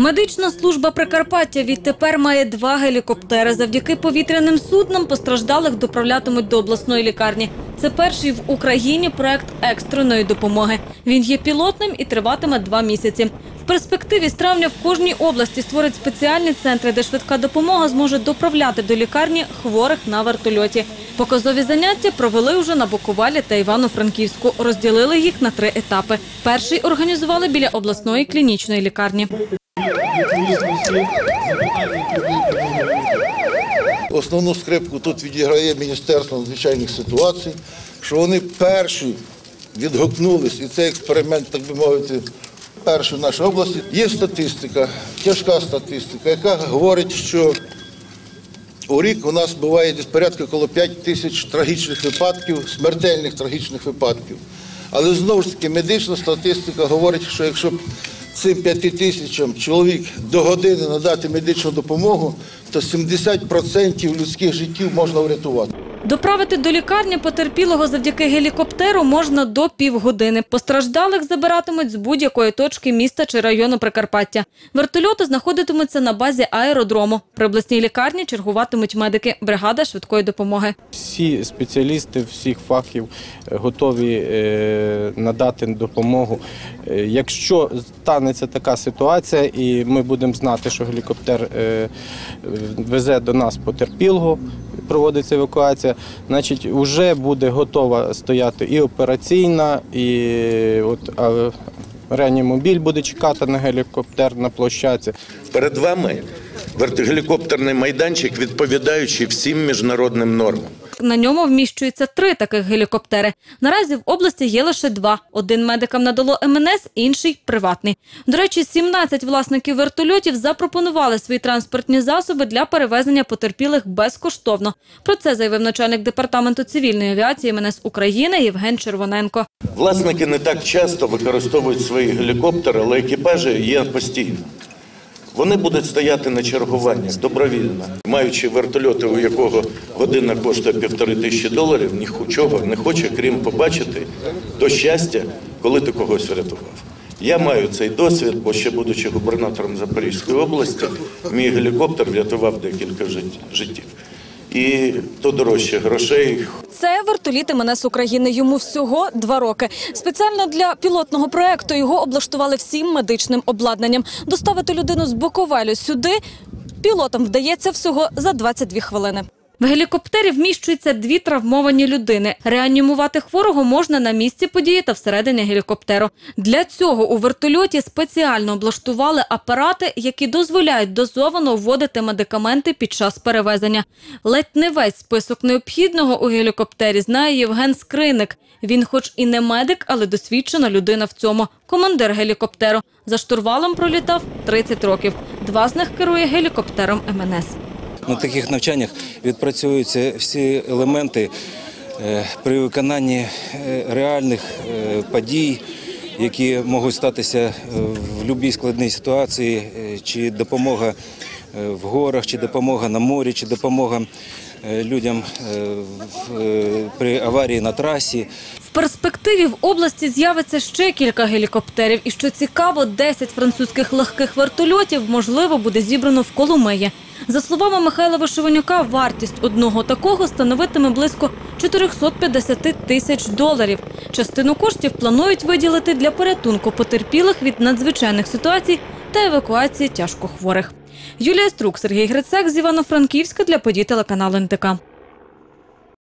Медична служба Прикарпаття відтепер має два гелікоптери. Завдяки повітряним суднам постраждалих доправлятимуть до обласної лікарні. Це перший в Україні проект екстреної допомоги. Він є пілотним і триватиме два місяці. В перспективі з травня в кожній області створять спеціальні центри, де швидка допомога зможе доправляти до лікарні хворих на вертольоті. Показові заняття провели вже на Буковалі та Івано-Франківську. Розділили їх на три етапи. Перший організували біля обласної клінічної лікарні. Основну скрипку тут відіграє Міністерство надзвичайних ситуацій, що вони перші відгукнулись, і цей експеримент, так би мовити, перший в нашій області. Є статистика, тяжка статистика, яка говорить, що у рік у нас буває десь порядка коло 5 тисяч трагічних випадків, смертельних трагічних випадків. Але знову ж таки медична статистика говорить, що якщо цим 5 тисячам чоловік до години надати медичну допомогу, то 70% людських життів можна врятувати. Доправити до лікарні потерпілого завдяки гелікоптеру можна до півгодини. Постраждалих забиратимуть з будь-якої точки міста чи району Прикарпаття. Вертольоти знаходитимуться на базі аеродрому. При обласній лікарні чергуватимуть медики, бригада швидкої допомоги. Всі спеціалісти всіх фахів е, готові е, надати допомогу. Е, Якщо станеться така ситуація, і ми будемо знати, що гелікоптер везе до нас потерпілого, проводиться евакуація, значить, вже буде готова стояти і операційна, і от, реанімобіль буде чекати на гелікоптер на площаці. Перед вами гелікоптерний майданчик, відповідаючий всім міжнародним нормам. На ньому вміщується три таких гелікоптери. Наразі в області є лише два. Один медикам надало МНС, інший приватний. До речі, 17 власників вертольотів запропонували свої транспортні засоби для перевезення потерпілих безкоштовно. Про це заявив начальник департаменту цивільної авіації МНС України Євген Червоненко. Власники не так часто використовують свої гелікоптери, але екіпажі є постійно. Вони будуть стояти на чергуванні добровільно, маючи вертольоти, у якого година коштує півтори тисячі доларів, нічого не хоче, крім побачити то щастя, коли ти когось врятував. Я маю цей досвід, бо ще будучи губернатором Запорізької області, мій гелікоптер врятував декілька життів. І то дорожче грошей, Це вертоліт МНС України. Йому всього два роки. Спеціально для пілотного проекту його облаштували всім медичним обладнанням. Доставити людину з Буковелю сюди пілотам вдається всього за 22 хвилини. В гелікоптері вміщуються дві травмовані людини. Реанімувати хворого можна на місці події та всередині гелікоптеру. Для цього у вертольоті спеціально облаштували апарати, які дозволяють дозовано вводити медикаменти під час перевезення. Ледь не весь список необхідного у гелікоптері знає Євген Скриник. Він, хоч і не медик, але досвідчена людина в цьому. Командир гелікоптеру. За штурвалом пролітав 30 років. Два з них керує гелікоптером МНС. На таких навчаннях відпрацьовуються всі елементи е, при виконанні е, реальних е, подій, які можуть статися в будь-якій складній ситуації, чи допомога в горах, чи допомога на морі, чи допомога людям при аварії на трасі. В перспективі в області з'явиться ще кілька гелікоптерів. І що цікаво, 10 французьких легких вертольотів можливо буде зібрано в Коломиї. За словами Михайла Вишиванюка, вартість одного такого становитиме близько 450 тисяч доларів. Частину коштів планують виділити для порятунку потерпілих від надзвичайних ситуацій та евакуації тяжкохворих. Юлія Струк, Сергій Грицак з Івано-Франківська для подій телеканалу НТК.